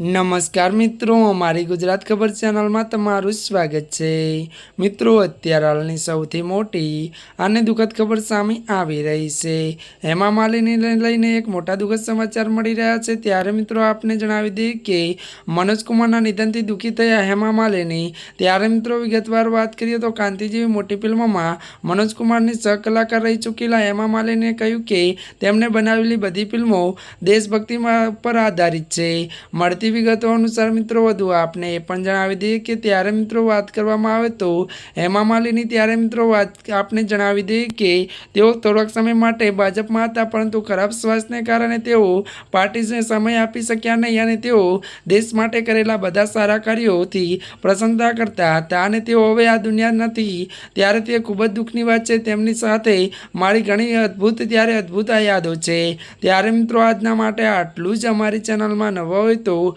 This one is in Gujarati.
નમસ્કાર મિત્રો, અમારી ગુજરાત ખબર ચેનલમાં તમારું સ્વાગત છે. મિત્રો, અત્યારે હાલની સૌથી મોટી અને દુઃખદ ખબર સામે આવી રહી છે. હેમા માલિનીને લઈને એક મોટા દુઃખદ સમાચાર મળી રહ્યા છે. ત્યારે મિત્રો, આપને જણાવી દઈએ કે મનોજ કુમારના નિધનથી દુઃખી થયા હેમા માલિની. ત્યારે મિત્રો, વિગતવાર વાત કરીએ તો કાંતિ જેવી મોટી ફિલ્મોમાં મનોજ કુમારની સહકલાકાર રહી ચૂકેલા હેમા માલિનીએ કહ્યું કે તેમણે બનાવેલી બધી ફિલ્મો દેશભક્તિમાં પર આધારિત છે. મળતી વિગતો અનુસાર મિત્રો, વધુ આપને એ પણ જણાવી દઈએ કે ત્યારે મિત્રો વાત કરવામાં આવે તો હેમા માલિની ત્યારે મિત્રો વાત આપને જણાવી દઈએ કે તેઓ થોડાક સમય માટે ભાજપમાં હતા, પરંતુ ખરાબ સ્વાસ્થ્યને કારણે તેઓ પાર્ટીને સમય આપી શક્યા નહીં અને તેઓ દેશ માટે કરેલા બધા સારા કાર્યોથી પ્રસન્નતા કરતા હતા અને તેઓ હવે આ દુનિયા નથી. ત્યારે તે ખૂબ જ દુઃખની વાત છે. તેમની સાથે મારી ઘણી અદ્ભુત, ત્યારે અદ્ભુત યાદો છે. ત્યારે મિત્રો, આજના માટે આટલું જ. અમારી ચેનલમાં નવા હોય તો